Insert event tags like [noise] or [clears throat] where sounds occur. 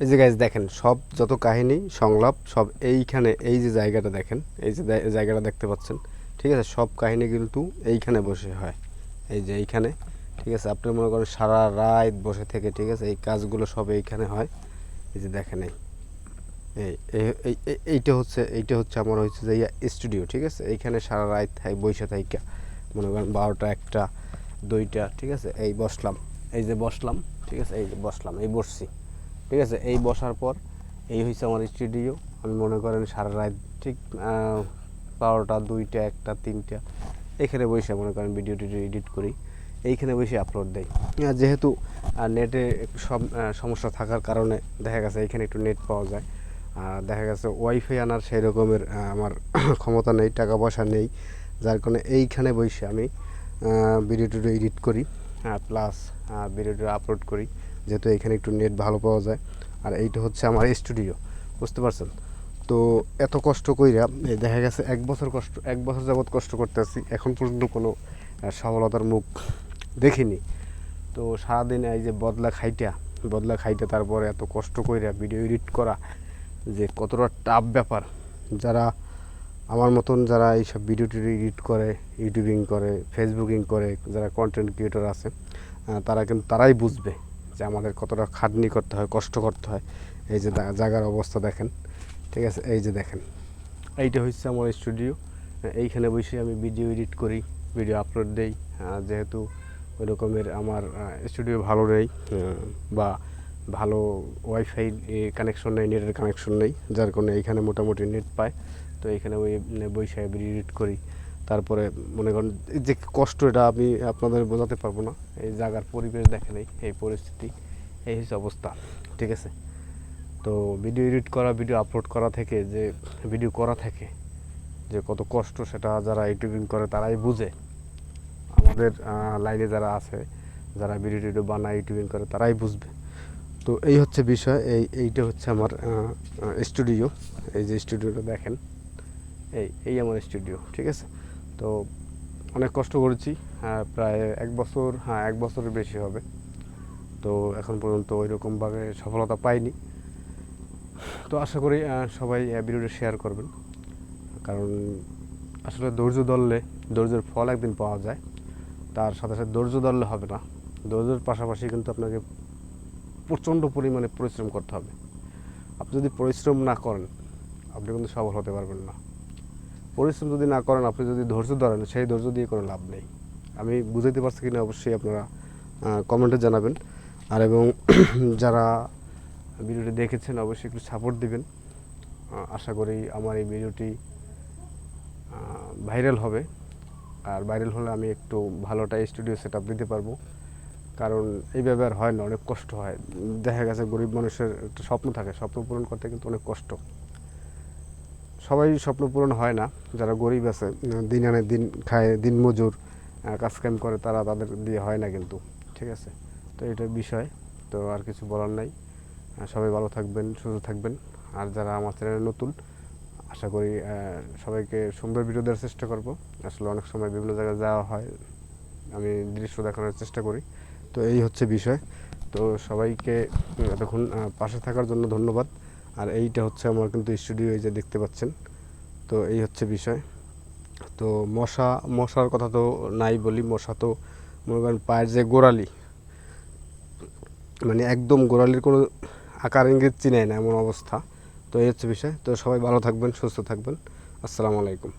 এই যে গাইজ দেখেন, সব যত কাহিনী, সংলাপ, সব এইখানে, এই যে জায়গাটা দেখেন, এই যে জায়গাটা দেখতে পাচ্ছেন, ঠিক আছে? সব কাহিনী কিন্তু এইখানে বসে হয়। এই যে এইখানে, ঠিক আছে? আপনি মনে করেন সারা রাত বসে থেকে, ঠিক আছে? এই কাজগুলো সব এইখানে হয়। এই যে দেখেন এই। এই, এই- এই- এই- এইটা হচ্ছে এইটা হচ্ছে আমার হচ্ছে যে স্টুডিও ঠিক আছে? এইখানে সারা রাত থাই বসে থাইকা, মনে করেন বারোটা, একটা, দুইটা, ঠিক আছে? এই বসলাম। এই যে বসলাম, ঠিক আছে? এই যে বসলাম, এই বসছি। ঠিক আছে? এই বসার পর এই হয়েছে আমার স্টুডিও আমি মনে করেন সারা রাত ঠিক বারোটা, দুইটা, একটা, তিনটা, এখানে বসে মনে করেন ভিডিও টিডিও এডিট করি। এইখানে বসে আপলোড দেয় যেহেতু নেটে সব সমস্যা থাকার কারণে দেখা গেছে এখানে একটু নেট পাওয়া যায়। আর দেখা গেছে ওয়াইফাই আনার সেই রকমের আমার [coughs] ক্ষমতা নেই, টাকা পয়সা নেই। যার কারণে এইখানে বসে আমি ভিডিও টিডিও এডিট করি। প্লাস ভিডিও টিডিও আপলোড করি। যেহেতু এখানে একটু নেট ভালো পাওয়া যায়। আর এইটা হচ্ছে আমার স্টুডিও বুঝতে পারছেন? তো এত কষ্ট কইরা দেখা গেছে এক বছর কষ্ট, এক বছর যাবৎ কষ্ট করতেছি, এখন পর্যন্ত কোনো সফলতার মুখ দেখিনি। তো সারাদিন এই যে বদলা খাইটা বদলা খাইটা তারপরে এত কষ্ট কইরা ভিডিও এডিট করা, যে কতটা টাফ ব্যাপার। যারা আমার মতন যারা এইসব ভিডিও টিডিও এডিট করে ইউটিউবিং করে ফেসবুকিং করে, যারা কন্টেন্ট ক্রিয়েটর আছে তারা কিন্তু তারাই বুঝবে। যে আমাদের কতটা খাটনি করতে হয়, কষ্ট করতে হয়। এই যে জায়গার অবস্থা দেখেন, ঠিক আছে? এই যে দেখেন। এইটা হচ্ছে আমার স্টুডিও এইখানে বসে আমি ভিডিও এডিট করি ভিডিও আপলোড দেই। যেহেতু ওই রকমের আমার স্টুডিও ভালো নেই বা ভালো ওয়াইফাই কানেকশন নেই নেটের কানেকশন নেই, যার কারণে এইখানে মোটামুটি নেট পায়। তো এইখানে ওই বৈশাখ এডিট করি। তারপরে মনে করেন যে কষ্ট এটা আমি আপনাদের বোঝাতে পারব না। এই জায়গার পরিবেশ দেখেন এই পরিস্থিতি, এই হচ্ছে অবস্থা, ঠিক আছে? তো ভিডিও এডিট করা, ভিডিও আপলোড করা থেকে যে, ভিডিও করা থেকে যে কত কষ্ট সেটা যারা ইউটিউবিং করে তারাই বুঝে। আমাদের লাইনে যারা আছে, যারা ভিডিও টিডিও বানায়, ইউটিউবিং করে তারাই বুঝবে। তো এই হচ্ছে বিষয়, এই, এইটা হচ্ছে আমার স্টুডিও। এই যে স্টুডিওটা দেখেন, এই এই আমার স্টুডিও, ঠিক আছে? তো অনেক কষ্ট করেছি আহ, প্রায় এক বছর হ্যাঁ এক বছরের বেশি হবে। তো এখন পর্যন্ত ওই রকমভাবে সফলতা পাইনি। তো আশা করি সবাই ভিডিওটা শেয়ার করবেন। কারণ আসলে ধৈর্য ধরলে ধৈর্যের ফল একদিন পাওয়া যায়। তার সাথে সাথে ধৈর্য ধরলে হবে না। ধৈর্যের পাশাপাশি কিন্তু আপনাকে প্রচণ্ড পরিমাণে পরিশ্রম করতে হবে। আপনি যদি পরিশ্রম না করেন আপনি কিন্তু সফল হতে পারবেন না। পরিশ্রম যদি না করেন, আপনি যদি ধৈর্য ধরেন, সেই ধৈর্য দিয়ে কোনো লাভ নেই। আমি বুঝাইতে পারছি কিনা অবশ্যই আপনারা কমেন্টে জানাবেন। আর এবং [clears throat] যারা ভিডিওটি দেখেছেন, অবশ্যই একটু সাপোর্ট দিবেন। আশা করি আমার এই ভিডিওটি ভাইরাল হবে। আর ভাইরাল হলে আমি একটু ভালোটা স্টুডিও সেট আপ দিতে পারব। কারণ এই ব্যাপার হয় না, অনেক কষ্ট হয়। দেখা গেছে গরিব মানুষের একটা স্বপ্ন থাকে, স্বপ্ন পূরণ করতে কিন্তু অনেক কষ্ট। সবাই স্বপ্ন পূরণ হয় না। যারা গরিব আছে দিন আনে দিন খায়, দিন মজুর কাজ কাম করে, তারা তাদের দিয়ে হয় না কিন্তু, ঠিক আছে? তো এটা বিষয়, তো আর কিছু বলার নাই। সবাই ভালো থাকবেন, সুস্থ থাকবেন। আর যারা আমার চ্যানেলে নতুন, আশা করি সবাইকে সুন্দর ভিডিও দেওয়ার চেষ্টা করব। আসলে অনেক সময় বিভিন্ন জায়গায় যাওয়া হয়, আমি দৃশ্য দেখানোর চেষ্টা করি। তো এই হচ্ছে বিষয়। তো সবাইকে এতক্ষণ পাশে থাকার জন্য ধন্যবাদ। আর এইটা হচ্ছে আমার কিন্তু স্টুডিও এই যে দেখতে পাচ্ছেন। তো এই হচ্ছে বিষয়। তো মশা, মশার কথা তো নাই বলি, মশা তো মনে করেন পায়ের যে গোড়ালি মানে একদম গোড়ালির কোনো আকার ইঙ্গিত চিনায় না এমন অবস্থা। তো এই হচ্ছে বিষয়। তো সবাই ভালো থাকবেন, সুস্থ থাকবেন। আসসালামু আলাইকুম।